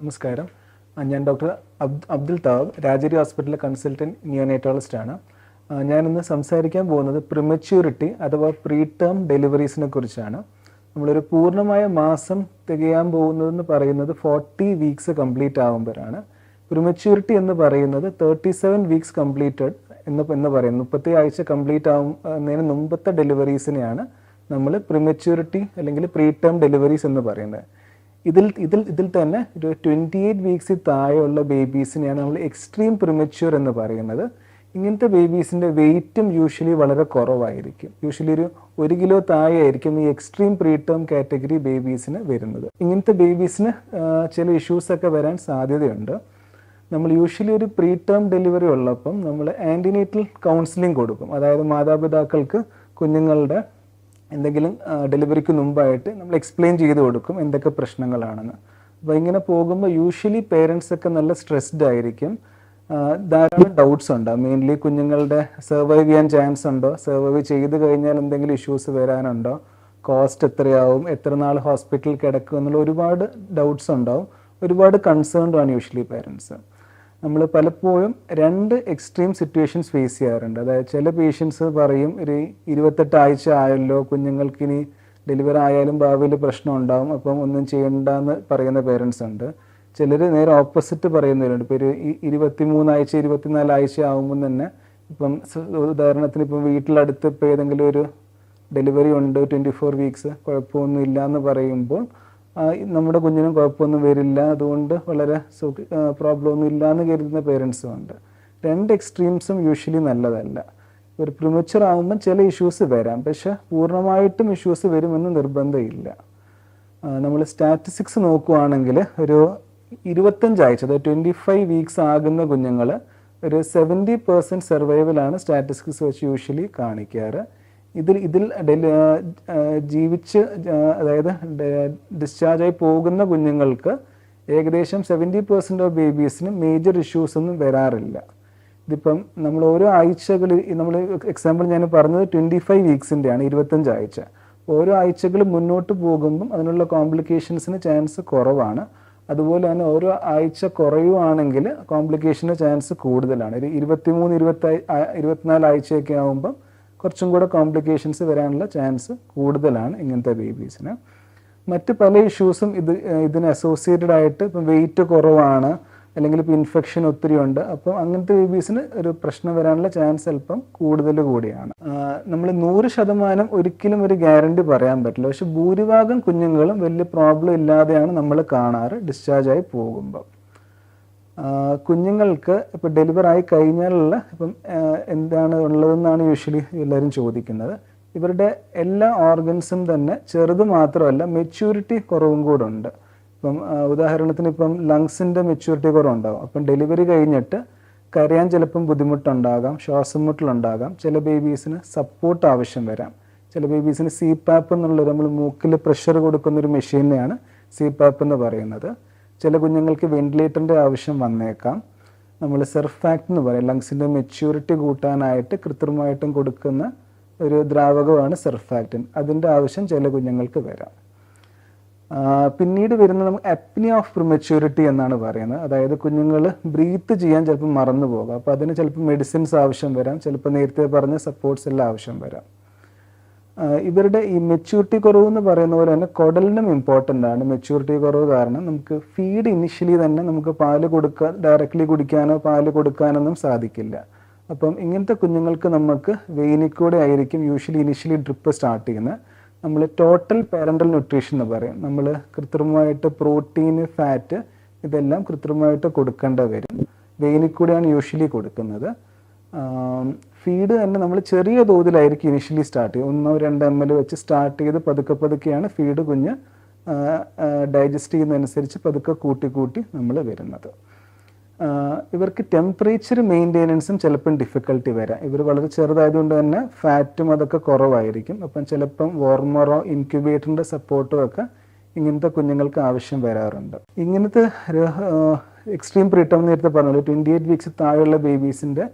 നമസ്കാരം. ഞാൻ ഡോക്ടർ അബ് അബ്ദുൽ താബ് രാജരി ഹോസ്പിറ്റലിലെ കൺസൾട്ടന്റ് നിയോനേറ്റോളജിസ്റ്റ് ആണ് ഞാനിന്ന് സംസാരിക്കാൻ പോകുന്നത് പ്രിമച്യൂരിറ്റി അഥവാ പ്രീ ടേം ഡെലിവറീസിനെ കുറിച്ചാണ്. നമ്മളൊരു പൂർണമായ മാസം തികയാൻ പോകുന്നതെന്ന് പറയുന്നത് ഫോർട്ടി വീക്സ് കംപ്ലീറ്റ് ആകുമ്പോഴാണ് പ്രിമച്യൂരിറ്റി എന്ന് പറയുന്നത് തേർട്ടി സെവൻ വീക്സ് കംപ്ലീറ്റഡ് എന്ന് എന്ന് പറയുന്നത് മുപ്പത്തി ആഴ്ച കംപ്ലീറ്റ് ആവുന്നതിന് മുമ്പത്തെ ഡെലിവറീസിനെയാണ് നമ്മൾ പ്രിമച്യൂരിറ്റി അല്ലെങ്കിൽ പ്രീ ടേം ഡെലിവറീസ് എന്ന് പറയുന്നത്. ഇതിൽ ഇതിൽ ഇതിൽ തന്നെ ഒരു ട്വന്റി എയ്റ്റ് വീക്സിൽ താഴെയുള്ള ബേബീസിനെയാണ് നമ്മൾ എക്സ്ട്രീം പ്രിമച്യൂർ എന്ന് പറയുന്നത്. ഇങ്ങനത്തെ ബേബീസിന്റെ വെയിറ്റും യൂഷ്വലി വളരെ കുറവായിരിക്കും. യൂഷ്വലി ഒരു ഒരു കിലോ താഴെ ആയിരിക്കും ഈ എക്സ്ട്രീം പ്രീ ടേം കാറ്റഗറി ബേബീസിന് വരുന്നത്. ഇങ്ങനത്തെ ബേബീസിന് ചില ഇഷ്യൂസൊക്കെ വരാൻ സാധ്യതയുണ്ട്. നമ്മൾ യൂഷ്വലി ഒരു പ്രീ ടേം ഡെലിവറി ഉള്ളപ്പം നമ്മൾ ആന്റിനേറ്റൽ കൗൺസിലിംഗ് കൊടുക്കും. അതായത് മാതാപിതാക്കൾക്ക് കുഞ്ഞുങ്ങളുടെ എന്തെങ്കിലും ഡെലിവറിക്ക് മുമ്പായിട്ട് നമ്മൾ എക്സ്പ്ലെയിൻ ചെയ്ത് കൊടുക്കും എന്തൊക്കെ പ്രശ്നങ്ങളാണെന്ന്. അപ്പോൾ ഇങ്ങനെ പോകുമ്പോൾ യൂഷ്വലി പേരൻസ് ഒക്കെ നല്ല സ്ട്രെസ്ഡ് ആയിരിക്കും. ധാരാളം ഡൗട്ട്സ് ഉണ്ട്. മെയിൻലി കുഞ്ഞുങ്ങളുടെ സർവൈവ് ചെയ്യാൻ ചാൻസ് ഉണ്ടോ? സർവൈവ് ചെയ്ത് കഴിഞ്ഞാൽ എന്തെങ്കിലും ഇഷ്യൂസ് വരാനുണ്ടോ? കോസ്റ്റ് എത്രയാവും? എത്ര നാൾ ഹോസ്പിറ്റലിൽ കിടക്കും? എന്നുള്ള ഒരുപാട് ഡൗട്ട്സ് ഉണ്ടാവും. ഒരുപാട് കൺസേൺഡ് ആണ് യൂഷ്വലി പേരൻസ് നമ്മൾ പലപ്പോഴും രണ്ട് എക്സ്ട്രീം സിറ്റുവേഷൻസ് ഫേസ് ചെയ്യാറുണ്ട്. അതായത് ചില പേഷ്യൻസ് പറയും ഒരു ഇരുപത്തെട്ട് ആഴ്ച ആയല്ലോ കുഞ്ഞുങ്ങൾക്ക് ഇനി ഡെലിവറി ആയാലും ഭാവിയിൽ പ്രശ്നം ഉണ്ടാവും അപ്പം ഒന്നും ചെയ്യണ്ടെന്ന് പറയുന്ന പേരൻസ് ഉണ്ട്. ചിലർ നേരെ ഓപ്പോസിറ്റ് പറയുന്നവരുണ്ട്. ഇപ്പോൾ ഒരു ഇരുപത്തി മൂന്നാഴ്ച ഇരുപത്തിനാല് ആഴ്ച ആകുമ്പോൾ തന്നെ ഇപ്പം ഉദാഹരണത്തിന് ഇപ്പം വീട്ടിലടുത്ത് ഇപ്പോൾ ഏതെങ്കിലും ഒരു ഡെലിവറി ഉണ്ട് ട്വന്റി ഫോർ വീക്സ് കുഴപ്പമൊന്നും ഇല്ല എന്ന് പറയുമ്പോൾ നമ്മുടെ കുഞ്ഞിനും കുഴപ്പമൊന്നും വരില്ല. അതുകൊണ്ട് വളരെ സുഖ പ്രോബ്ലം ഒന്നും ഇല്ല എന്ന് കരുതുന്ന പേരൻസും ഉണ്ട്. രണ്ട് എക്സ്ട്രീംസും യൂഷ്വലി നല്ലതല്ല. ഒരു പ്രിമച്ചർ ആകുമ്പോൾ ചില ഇഷ്യൂസ് വരാം. പക്ഷെ പൂർണമായിട്ടും ഇഷ്യൂസ് വരുമെന്ന് നിർബന്ധമില്ല. നമ്മൾ സ്റ്റാറ്റിസ്റ്റിക്സ് നോക്കുവാണെങ്കിൽ ഒരു ഇരുപത്തഞ്ചാഴ്ച അതായത് ട്വന്റി ഫൈവ് വീക്സ് ആകുന്ന കുഞ്ഞുങ്ങൾ ഒരു സെവന്റി പെർസെന്റ് സർവൈവലാണ് സ്റ്റാറ്റിസ്റ്റിക്സ് വെച്ച് യൂഷ്വലി കാണിക്കാറ്. ഇതിൽ ഇതിൽ ജീവിച്ച് അതായത് ഡിസ്ചാർജ് ആയി പോകുന്ന കുഞ്ഞുങ്ങൾക്ക് ഏകദേശം സെവന്റി പെർസെന്റ് ഓഫ് ബേബീസിന് മേജർ ഇഷ്യൂസ് ഒന്നും വരാറില്ല. ഇതിപ്പം നമ്മൾ ഓരോ ആഴ്ചകൾ നമ്മൾ എക്സാമ്പിൾ ഞാൻ പറഞ്ഞത് ട്വന്റി ഫൈവ് വീക്സിന്റെയാണ് ഇരുപത്തഞ്ച് ആഴ്ച. ഓരോ ആഴ്ചകൾ മുന്നോട്ട് പോകുമ്പം അതിനുള്ള കോംപ്ലിക്കേഷൻസിന് ചാൻസ് കുറവാണ്. അതുപോലെ തന്നെ ഓരോ ആഴ്ച കുറയുവാണെങ്കിൽ കോംപ്ലിക്കേഷന് ചാൻസ് കൂടുതലാണ്. ഒരു ഇരുപത്തിമൂന്ന് ഇരുപത്തി ഇരുപത്തിനാല് ആഴ്ചയൊക്കെ ആകുമ്പം കുറച്ചും കൂടെ കോംപ്ലിക്കേഷൻസ് വരാനുള്ള ചാൻസ് കൂടുതലാണ് ഇങ്ങനത്തെ ബേബീസിന് മറ്റ് പല ഇഷ്യൂസും ഇത് ഇതിന് അസോസിയേറ്റഡ് ആയിട്ട് ഇപ്പം വെയിറ്റ് കുറവാണ് അല്ലെങ്കിൽ ഇപ്പം ഇൻഫെക്ഷൻ ഒത്തിരി ഉണ്ട് അപ്പം അങ്ങനത്തെ ബേബീസിന് ഒരു പ്രശ്നം വരാനുള്ള ചാൻസ് അല്പം കൂടുതൽ കൂടിയാണ്. നമ്മൾ നൂറ് ശതമാനം ഒരിക്കലും ഒരു ഗ്യാരണ്ടി പറയാൻ പറ്റില്ല. പക്ഷെ ഭൂരിഭാഗം കുഞ്ഞുങ്ങളും വലിയ പ്രോബ്ലം ഇല്ലാതെയാണ് നമ്മൾ കാണാറ് ഡിസ്ചാർജ് ആയി പോകുമ്പോൾ കുഞ്ഞുങ്ങൾക്ക് ഇപ്പോൾ ഡെലിവറായി കഴിഞ്ഞാലുള്ള ഇപ്പം എന്താണ് ഉള്ളതെന്നാണ് യൂഷ്വലി എല്ലാവരും ചോദിക്കുന്നത്. ഇവരുടെ എല്ലാ ഓർഗൻസും തന്നെ ചെറുത് മാത്രമല്ല മെച്യൂരിറ്റി കുറവും കൂടെ ഉണ്ട്. ഇപ്പം ഉദാഹരണത്തിന് ഇപ്പം ലങ്സിന്റെ മെച്യൂരിറ്റി കുറവുണ്ടാകും അപ്പം ഡെലിവറി കഴിഞ്ഞിട്ട് കരയാൻ ചിലപ്പം ബുദ്ധിമുട്ടുണ്ടാകാം ശ്വാസം മുട്ടലുണ്ടാകാം ചില ബേബീസിന് സപ്പോർട്ട് ആവശ്യം വരാം. ചില ബേബീസിന് സി പാപ്പ് എന്നുള്ളത് നമ്മൾ മൂക്കിൽ പ്രഷർ കൊടുക്കുന്ന ഒരു മെഷീനെയാണ് സി പാപ്പ് എന്ന് പറയുന്നത്. ചില കുഞ്ഞുങ്ങൾക്ക് വെന്റിലേറ്ററിന്റെ ആവശ്യം വന്നേക്കാം. നമ്മൾ സെർഫാക്ട് എന്ന് പറയും. ലങ്സിന്റെ മെച്യൂരിറ്റി കൂട്ടാനായിട്ട് കൃത്രിമമായിട്ടും കൊടുക്കുന്ന ഒരു ദ്രാവകമാണ് സെർഫാക്റ്റിൻ അതിന്റെ ആവശ്യം ചില കുഞ്ഞുങ്ങൾക്ക് വരാം. പിന്നീട് വരുന്ന നമുക്ക് അപ്നി ഓഫ് പ്രിമച്യൂരിറ്റി എന്നാണ് പറയുന്നത്. അതായത് കുഞ്ഞുങ്ങൾ ബ്രീത്ത് ചെയ്യാൻ ചിലപ്പോൾ മറന്നു പോകാം അപ്പോൾ അതിന് ചിലപ്പോൾ മെഡിസിൻസ് ആവശ്യം വരാം. ചിലപ്പോൾ നേരത്തെ പറഞ്ഞ സപ്പോർട്ട്സ് എല്ലാം ആവശ്യം വരാം. ഇവരുടെ ഈ മെച്യൂരിറ്റി കുറവ് എന്ന് പറയുന്ന പോലെ തന്നെ കുടലിനും ഇമ്പോർട്ടന്റ് ആണ്. മെച്യൂരിറ്റി കുറവ് കാരണം നമുക്ക് ഫീഡ് ഇനിഷ്യലി തന്നെ നമുക്ക് പാൽ കൊടുക്കാൻ ഡയറക്റ്റ്ലി കുടിക്കാനോ പാൽ കൊടുക്കാനൊന്നും സാധിക്കില്ല. അപ്പം ഇങ്ങനത്തെ കുഞ്ഞുങ്ങൾക്ക് നമുക്ക് വെയിനിക്കൂടെ ആയിരിക്കും യൂഷ്വലി ഇനിഷ്യലി ഡ്രിപ്പ് സ്റ്റാർട്ട് ചെയ്യുന്നത്. നമ്മൾ ടോട്ടൽ പാരന്റൽ ന്യൂട്രീഷൻ എന്ന് പറയും. നമ്മൾ കൃത്രിമമായിട്ട് പ്രോട്ടീൻ ഫാറ്റ് ഇതെല്ലാം കൃത്രിമമായിട്ട് കൊടുക്കേണ്ട വരും. വെയിനിക്കൂടെയാണ് യൂഷ്വലി കൊടുക്കുന്നത്. ഫീഡ് തന്നെ നമ്മൾ ചെറിയ തോതിലായിരിക്കും ഇനിഷ്യലി സ്റ്റാർട്ട് ചെയ്യുക. ഒന്നോ രണ്ടോ എം എൽ വെച്ച് സ്റ്റാർട്ട് ചെയ്ത് പതുക്കെ പതുക്കെയാണ് ഫീഡ് കുഞ്ഞ് ഡൈജസ്റ്റ് ചെയ്യുന്നതനുസരിച്ച് പതുക്കെ കൂട്ടി കൂട്ടി നമ്മൾ വരുന്നത്. ഇവർക്ക് ടെമ്പറേച്ചർ മെയിന്റെനൻസും ചിലപ്പം ഡിഫിക്കൽട്ടി വരാം. ഇവർ വളരെ ചെറുതായതുകൊണ്ട് തന്നെ ഫാറ്റും അതൊക്കെ കുറവായിരിക്കും. അപ്പം ചിലപ്പം വോർമറോ ഇൻക്യുബേറ്ററിന്റെ സപ്പോർട്ടോ ഒക്കെ ഇങ്ങനത്തെ കുഞ്ഞുങ്ങൾക്ക് ആവശ്യം വരാറുണ്ട്. ഇങ്ങനത്തെ എക്സ്ട്രീം പ്രീട്ടം നേരത്തെ പറഞ്ഞല്ലോ ട്വന്റി എയ്റ്റ് വീക്സ് താഴെയുള്ള ബേബീസിന്റെ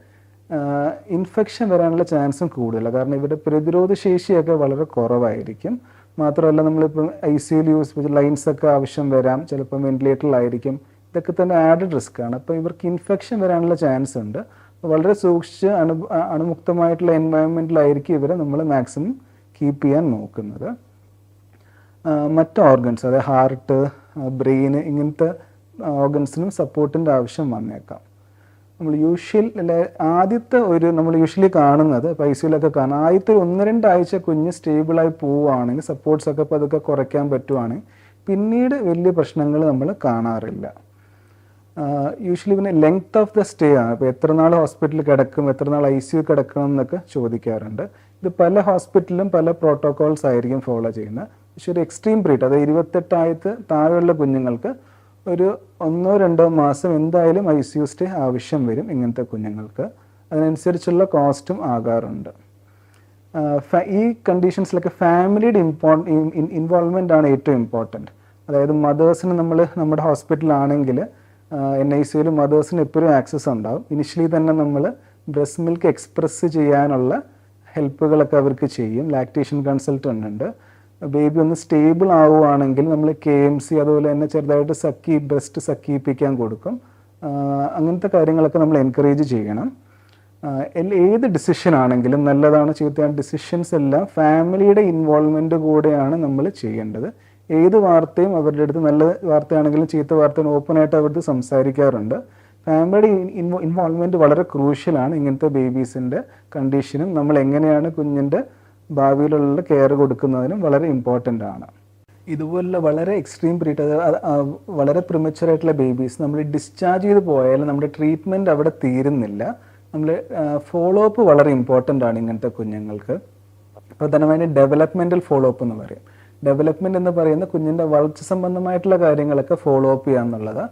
ഇൻഫെക്ഷൻ വരാനുള്ള ചാൻസും കൂടുതലാണ് കാരണം ഇവരുടെ പ്രതിരോധ ശേഷിയൊക്കെ വളരെ കുറവായിരിക്കും. മാത്രമല്ല നമ്മളിപ്പം I C U use lines ഒക്കെ ആവശ്യം വരാം. ചിലപ്പം വെന്റിലേറ്ററിലായിരിക്കും ഇതൊക്കെ തന്നെ ആഡഡ് റിസ്ക് ആണ്. അപ്പോൾ ഇവർക്ക് ഇൻഫെക്ഷൻ വരാനുള്ള ചാൻസ് ഉണ്ട്. വളരെ സൂക്ഷിച്ച് അണു അണുമുക്തമായിട്ടുള്ള എൻവയോൺമെന്റിലായിരിക്കും ഇവരെ നമ്മൾ മാക്സിമം കീപ്പ് ചെയ്യാൻ നോക്കുന്നത്. മറ്റ് ഓർഗൻസ് അതായത് ഹാർട്ട് ബ്രെയിൻ ഇങ്ങനത്തെ ഓർഗൻസിനും സപ്പോർട്ടിന്റെ ആവശ്യം വന്നേക്കാം. നമ്മൾ യൂഷ്വൽ അല്ലെ ആദ്യത്തെ ഒരു നമ്മൾ യൂഷ്വലി കാണുന്നത് പൈസയിലൊക്കെ കാണാം ആദ്യത്തെ ഒരു ഒന്ന് രണ്ടാഴ്ച കുഞ്ഞ് സ്റ്റേബിളായി പോവുകയാണെങ്കിൽ സപ്പോർട്ട്സ് ഒക്കെ അതൊക്കെ കുറയ്ക്കാൻ പറ്റുവാണ്. പിന്നീട് വലിയ പ്രശ്നങ്ങൾ നമ്മൾ കാണാറില്ല. യൂഷ്വലി പിന്നെ ലെങ്ത് ഓഫ് ദ സ്റ്റേ ആണ്. ഇപ്പോൾ എത്ര നാൾ ഹോസ്പിറ്റലിൽ കിടക്കും എത്ര നാൾ ഐ സി യു കിടക്കണം എന്നൊക്കെ ചോദിക്കാറുണ്ട്. ഇത് പല ഹോസ്പിറ്റലിലും പല പ്രോട്ടോകോൾസ് ആയിരിക്കും ഫോളോ ചെയ്യുന്നത്. പക്ഷെ ഒരു എക്സ്ട്രീം ബ്രീഡ് അതായത് ഇരുപത്തെട്ടായത്ത് താഴെയുള്ള കുഞ്ഞുങ്ങൾക്ക് ഒരു ഒന്നോ രണ്ടോ മാസം എന്തായാലും ഐ സി യു സ്റ്റേ ആവശ്യം വരും ഇങ്ങനത്തെ കുഞ്ഞുങ്ങൾക്ക്. അതിനനുസരിച്ചുള്ള കോസ്റ്റും ആകാറുണ്ട്. ഈ കണ്ടീഷൻസിലൊക്കെ ഫാമിലിയുടെ ഇമ്പോർ ഇൻവോൾവ്മെന്റ് ആണ് ഏറ്റവും ഇമ്പോർട്ടന്റ്. അതായത് മദേഴ്സിന് നമ്മൾ നമ്മുടെ ഹോസ്പിറ്റലാണെങ്കിൽ എൻ ഐ സിയിൽ മദേഴ്സിന് എപ്പോഴും ആക്സസ് ഉണ്ടാവും. ഇനിഷ്യലി തന്നെ നമ്മൾ ബ്രസ്റ്റ് മിൽക്ക് എക്സ്പ്രസ് ചെയ്യാനുള്ള ഹെൽപ്പുകളൊക്കെ അവർക്ക് ചെയ്യും. ലാക്ടേഷൻ കൺസൾട്ടന്റ് ഉണ്ട്. ബേബി ഒന്ന് സ്റ്റേബിൾ ആവുകയാണെങ്കിൽ നമ്മൾ കെ എം സി അതുപോലെ തന്നെ ചെറുതായിട്ട് സക്കി ബ്രസ്റ്റ് സക്കിയിപ്പിക്കാൻ കൊടുക്കും. അങ്ങനത്തെ കാര്യങ്ങളൊക്കെ നമ്മൾ എൻകറേജ് ചെയ്യണം. ഏത് ഡിസിഷൻ ആണെങ്കിലും നല്ലതാണ് ചീത്തയാണ്. ഡിസിഷൻസ് എല്ലാം ഫാമിലിയുടെ ഇൻവോൾവ്മെന്റ് കൂടെയാണ് നമ്മൾ ചെയ്യേണ്ടത്. ഏത് വാർത്തയും അവരുടെ അടുത്ത് നല്ല വാർത്തയാണെങ്കിലും ചീത്ത വാർത്തയും ഓപ്പണായിട്ട് അവരുടെ സംസാരിക്കാറുണ്ട്. ഫാമിലിയുടെ ഇൻവോൾവ്മെന്റ് വളരെ ക്രൂഷ്യലാണ് ഇങ്ങനത്തെ ബേബീസിന്റെ കണ്ടീഷനും നമ്മൾ എങ്ങനെയാണ് കുഞ്ഞിന്റെ ഭാവിയിലുള്ള കെയർ കൊടുക്കുന്നതിനും വളരെ ഇമ്പോർട്ടന്റ് ആണ്. ഇതുപോലുള്ള വളരെ എക്സ്ട്രീം പ്രീറ്റ് വളരെ പ്രിമച്ചർ ആയിട്ടുള്ള ബേബീസ് നമ്മൾ ഡിസ്ചാർജ് ചെയ്ത് പോയാലും നമ്മുടെ ട്രീറ്റ്മെന്റ് അവിടെ തീരുന്നില്ല. നമ്മൾ ഫോളോ അപ്പ് വളരെ ഇമ്പോർട്ടന്റ് ആണ് ഇങ്ങനത്തെ കുഞ്ഞുങ്ങൾക്ക്. പ്രധാനമായും ഡെവലപ്മെന്റൽ ഫോളോ അപ്പ് എന്ന് പറയും. ഡെവലപ്മെന്റ് എന്ന് പറയുന്ന കുഞ്ഞിന്റെ വളർച്ച സംബന്ധമായിട്ടുള്ള കാര്യങ്ങളൊക്കെ ഫോളോ അപ്പ് ചെയ്യുക എന്നുള്ളത്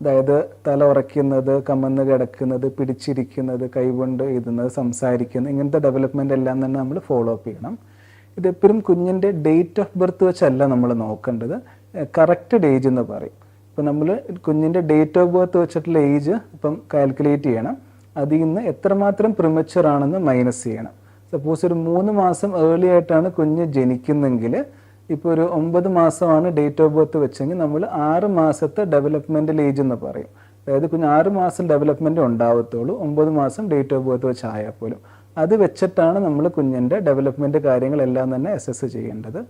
അതായത് തല ഉറയ്ക്കുന്നത് കമന്ന് കിടക്കുന്നത് പിടിച്ചിരിക്കുന്നത് കൈകൊണ്ട് എഴുതുന്നത് സംസാരിക്കുന്നത് ഇങ്ങനത്തെ ഡെവലപ്മെന്റ് എല്ലാം തന്നെ നമ്മൾ ഫോളോ അപ്പ് ചെയ്യണം. ഇത് ഇതെപ്പോഴും കുഞ്ഞിന്റെ ഡേറ്റ് ഓഫ് ബർത്ത് വെച്ചല്ല നമ്മൾ നോക്കേണ്ടത്. കറക്റ്റഡ് ഏജ് എന്ന് പറയും. ഇപ്പം നമ്മൾ കുഞ്ഞിന്റെ ഡേറ്റ് ഓഫ് ബർത്ത് വെച്ചിട്ടുള്ള ഏജ് ഇപ്പം കാൽക്കുലേറ്റ് ചെയ്യണം. അതിൽ നിന്ന് എത്രമാത്രം പ്രിമച്ചർ ആണെന്ന് മൈനസ് ചെയ്യണം. സപ്പോസ് ഒരു മൂന്ന് മാസം ഏർലി ആയിട്ടാണ് കുഞ്ഞ് ജനിക്കുന്നെങ്കിൽ ഇപ്പോൾ ഒരു ഒമ്പത് മാസമാണ് ഡേറ്റ് ഓഫ് ബർത്ത് വെച്ചെങ്കിൽ നമ്മൾ ആറ് മാസത്തെ ഡെവലപ്മെന്റൽ ഏജ് എന്ന് പറയും. അതായത് കുഞ്ഞ് ആറ് മാസം ഡെവലപ്മെന്റ് ഉണ്ടാവത്തുള്ളൂ ഒമ്പത് മാസം ഡേറ്റ് ഓഫ് ബർത്ത് വെച്ചായാൽ പോലും. അത് വെച്ചിട്ടാണ് നമ്മൾ കുഞ്ഞിന്റെ ഡെവലപ്മെന്റ് കാര്യങ്ങളെല്ലാം തന്നെ അസസ് ചെയ്യേണ്ടത്.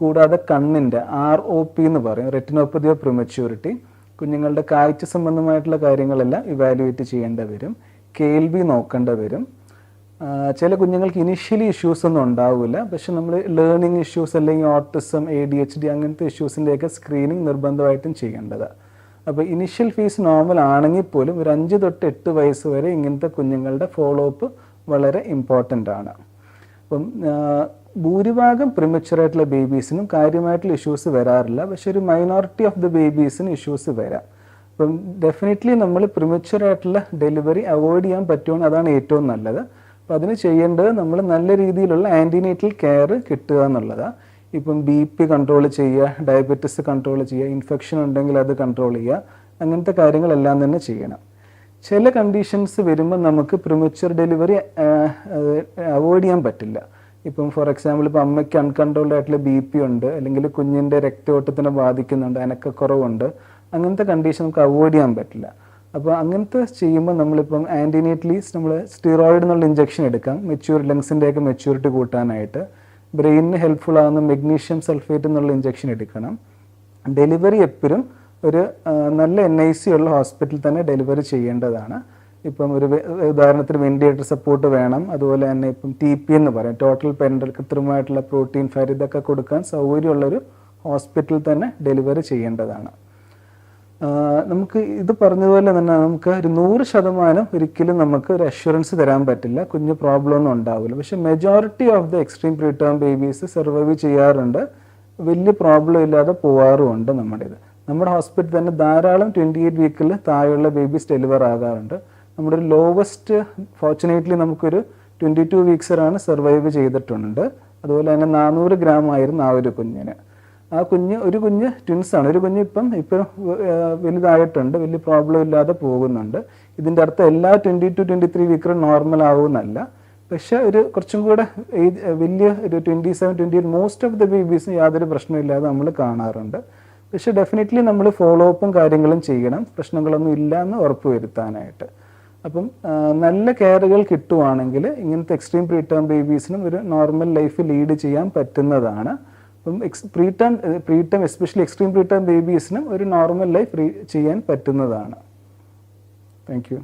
കൂടാതെ കണ്ണിന്റെ ആർ ഒ പി എന്ന് പറയും റെറ്റിനോപ്പതി ഓഫ് പ്രിമച്യൂരിറ്റി കുഞ്ഞുങ്ങളുടെ കാഴ്ച സംബന്ധമായിട്ടുള്ള കാര്യങ്ങളെല്ലാം ഇവാലുവേറ്റ് ചെയ്യേണ്ടി വരും. കേൾവി നോക്കേണ്ടി വരും. ചില കുഞ്ഞുങ്ങൾക്ക് ഇനിഷ്യലി ഇഷ്യൂസ് ഒന്നും ഉണ്ടാവില്ല പക്ഷെ നമ്മൾ ലേണിംഗ് ഇഷ്യൂസ് അല്ലെങ്കിൽ autism A D H D അങ്ങനത്തെ ഇഷ്യൂസിന്റെയൊക്കെ സ്ക്രീനിങ് നിർബന്ധമായിട്ടും ചെയ്യേണ്ടതാണ് അപ്പോൾ ഇനിഷ്യൽ ഫീസ് നോർമൽ ആണെങ്കിൽ പോലും ഒരു അഞ്ച് തൊട്ട് എട്ട് വയസ്സ് വരെ ഇങ്ങനത്തെ കുഞ്ഞുങ്ങളുടെ ഫോളോ അപ്പ് വളരെ ഇമ്പോർട്ടന്റ് ആണ്. അപ്പം ഭൂരിഭാഗം പ്രിമച്ചുറായിട്ടുള്ള ബേബീസിനും കാര്യമായിട്ടുള്ള ഇഷ്യൂസ് വരാറില്ല. പക്ഷെ ഒരു മൈനോറിറ്റി ഓഫ് ദ ബേബീസിന് ഇഷ്യൂസ് വരാം. അപ്പം ഡെഫിനറ്റ്ലി നമ്മൾ പ്രിമച്ചുറായിട്ടുള്ള ഡെലിവറി അവോയ്ഡ് ചെയ്യാൻ പറ്റുമെന്ന് അതാണ് ഏറ്റവും നല്ലത്. അപ്പം അതിന് ചെയ്യേണ്ടത് നമ്മൾ നല്ല രീതിയിലുള്ള ആന്റിനേറ്റൽ കെയർ കിട്ടുക എന്നുള്ളതാണ് ഇപ്പം ബി പി കൺട്രോൾ ചെയ്യുക ഡയബറ്റിസ് കൺട്രോൾ ചെയ്യുക ഇൻഫെക്ഷൻ ഉണ്ടെങ്കിൽ അത് കൺട്രോൾ ചെയ്യുക അങ്ങനത്തെ കാര്യങ്ങളെല്ലാം തന്നെ ചെയ്യണം. ചില കണ്ടീഷൻസ് വരുമ്പോൾ നമുക്ക് പ്രിമച്ചർ ഡെലിവറി അവോയ്ഡ് ചെയ്യാൻ പറ്റില്ല. ഇപ്പം ഫോർ എക്സാമ്പിൾ ഇപ്പം അമ്മയ്ക്ക് അൺകൺട്രോൾഡ് ആയിട്ടുള്ള ബി പി ഉണ്ട് അല്ലെങ്കിൽ കുഞ്ഞിന്റെ രക്തയോട്ടത്തിനെ ബാധിക്കുന്നുണ്ട് അനക്കക്കുറവുണ്ട് അങ്ങനത്തെ കണ്ടീഷൻ നമുക്ക് അവോയ്ഡ് ചെയ്യാൻ പറ്റില്ല. അപ്പോൾ അങ്ങനത്തെ ചെയ്യുമ്പോൾ നമ്മളിപ്പം ആന്റിനേറ്റ്ലീസ് നമ്മൾ സ്റ്റിറോയിഡ് എന്നുള്ള ഇഞ്ചക്ഷൻ എടുക്കാം. മെച്യൂർ ലങ്സിന്റെയൊക്കെ മെച്യൂരിറ്റി കൂട്ടാനായിട്ട്. ബ്രെയിനിന് ഹെൽപ്ഫുൾ ആകുന്ന മെഗ്നീഷ്യം സൾഫേറ്റ് എന്നുള്ള ഇഞ്ചക്ഷൻ എടുക്കണം. ഡെലിവറി എപ്പോഴും ഒരു നല്ല എൻ ഐ സി ഉള്ള ഹോസ്പിറ്റലിൽ തന്നെ ഡെലിവറി ചെയ്യേണ്ടതാണ്. ഇപ്പം ഒരു ഉദാഹരണത്തിന് വെന്റിലേറ്റർ സപ്പോർട്ട് വേണം. അതുപോലെ തന്നെ ഇപ്പം ടി പി എന്ന് പറയാം. ടോട്ടൽ പെൻഡൽ കൃത്രിമമായിട്ടുള്ള പ്രോട്ടീൻ ഫയർ ഇതൊക്കെ കൊടുക്കാൻ സൗകര്യമുള്ളൊരു ഹോസ്പിറ്റലിൽ തന്നെ ഡെലിവറി ചെയ്യേണ്ടതാണ്. നമുക്ക് ഇത് പറഞ്ഞതുപോലെ തന്നെ നമുക്ക് ഒരു നൂറ് ശതമാനം ഒരിക്കലും നമുക്ക് ഒരു അഷുറൻസ് തരാൻ പറ്റില്ല. കുഞ്ഞ് പ്രോബ്ലം ഒന്നും ഉണ്ടാവില്ല. പക്ഷെ majority of the extreme preterm babies survive ചെയ്യാറുണ്ട്. വലിയ പ്രോബ്ലം ഇല്ലാതെ പോവാറുമുണ്ട് നമ്മുടേത് നമ്മുടെ ഹോസ്പിറ്റലിൽ തന്നെ ധാരാളം ട്വന്റി എയ്റ്റ് വീക്കിൽ താഴെയുള്ള ബേബീസ് ഡെലിവർ ആകാറുണ്ട്. നമ്മുടെ ഒരു ലോവസ്റ്റ് ഫോർച്ചുനേറ്റ്ലി നമുക്കൊരു ട്വന്റി ടു വീക്സറാണ് സർവൈവ് ചെയ്തിട്ടുണ്ട്. അതുപോലെ തന്നെ നാനൂറ് ഗ്രാം ആയിരുന്നു ആ ഒരു കുഞ്ഞിന്. ആ കുഞ്ഞ് ഒരു കുഞ്ഞ് ട്വിൻസ് ആണ്. ഒരു കുഞ്ഞ് ഇപ്പം ഇപ്പം വലുതായിട്ടുണ്ട്. വലിയ പ്രോബ്ലം ഇല്ലാതെ പോകുന്നുണ്ട്. ഇതിന്റെ അർത്ഥം എല്ലാ ട്വന്റി ടു ട്വന്റി ത്രീ വീക്കറും നോർമൽ ആവുമെന്നല്ല. പക്ഷേ ഒരു കുറച്ചും കൂടെ വലിയ ഒരു twenty seven twenty eight most of the ബേബീസും യാതൊരു പ്രശ്നമില്ലാതെ നമ്മൾ കാണാറുണ്ട്. പക്ഷെ ഡെഫിനറ്റ്ലി നമ്മൾ ഫോളോ അപ്പും കാര്യങ്ങളും ചെയ്യണം. പ്രശ്നങ്ങളൊന്നും ഇല്ല എന്ന് ഉറപ്പ് വരുത്താനായിട്ട്. അപ്പം നല്ല കെയറുകൾ കിട്ടുവാണെങ്കിൽ ഇങ്ങനത്തെ എക്സ്ട്രീം പ്രീ ടേം ബേബീസിനും ഒരു നോർമൽ ലൈഫ് ലീഡ് ചെയ്യാൻ പറ്റുന്നതാണ്. അപ്പം ex preterm preterm especially extreme preterm ബേബീസിനും ഒരു നോർമൽ ലൈഫ് ചെയ്യാൻ പറ്റുന്നതാണ്. Thank you